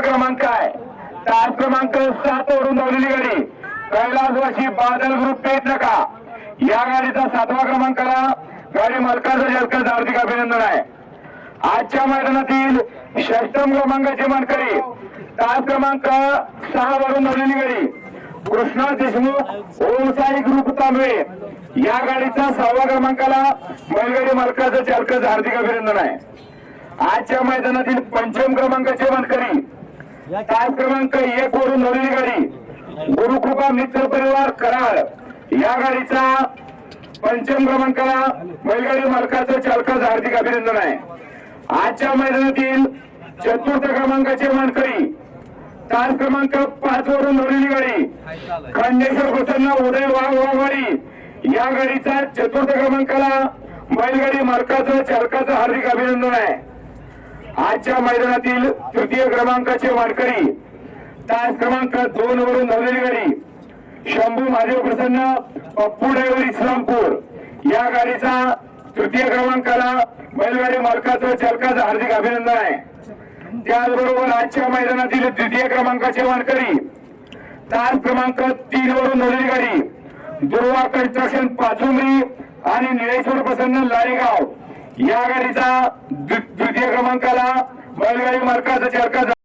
क्रमांक आहे तार क्रमांक सात वरून धावलेली गाडी. कैलासवाशी बादल ग्रुप पेट नका. या गाडीचा सातवा क्रमांकाला गाडी मालकाचं जास्त हार्दिक अभिनंदन आहे. आजच्या मैदानातील षष्टम क्रमांकाची मानकरी तास क्रमांक सहा वरून धावलेली गाडी. कृष्णा देशमुख ओमसाई ग्रुप तांबे. या गाडीचा सहावा क्रमांकाला बैलगाडी मालकाचं चालकाचं हार्दिक अभिनंदन आहे. आजच्या मैदानातील पंचम क्रमांकाचे मानकरी तास क्रमांक एक वरून धावलेली गाडी? गुरुकृपा मित्र परिवार कराड. या गाडीचा पंचम क्रमांकाला बैलगाडी मालकाचं चालकाचं हार्दिक अभिनंदन आहे. आजच्या मैदानातील चतुर्थ क्रमांकाचे मानकरी तास क्रमांक पाच वरून धावलेली गाडी खंडेश्वर प्रसन्न उदय वाघ वाघवाडी. या गाडीचा चतुर्थ क्रमांकाला बैलगाडी मालकाचं चालकाचं हार्दिक अभिनंदन आहे. आजच्या मैदानातील तृतीय क्रमांकाचे वारकरी तास क्रमांक दोन वरून धावलेली गाडी शंभू महादेव प्रसन्न पप्पू ड्रायव्हर इस्लामपूर. या गाडीचा तृतीय क्रमांकाला बैलगाडी मालकाचं चालकाचं हार्दिक अभिनंदन आहे. त्याचबरोबर आजच्या मैदानातील द्वितीय क्रमांकाचे वारकरी तास क्रमांक तीन वरून धावलेली गाडी दुर्वा कन्स्ट्रक्शन पाचुंबरी आणि निळेश्वर प्रसन्न लारेगाव. या गाडीचा द्वि- द्वितीय क्रमांकाला बैलगाडी मालकाचं चालकाचं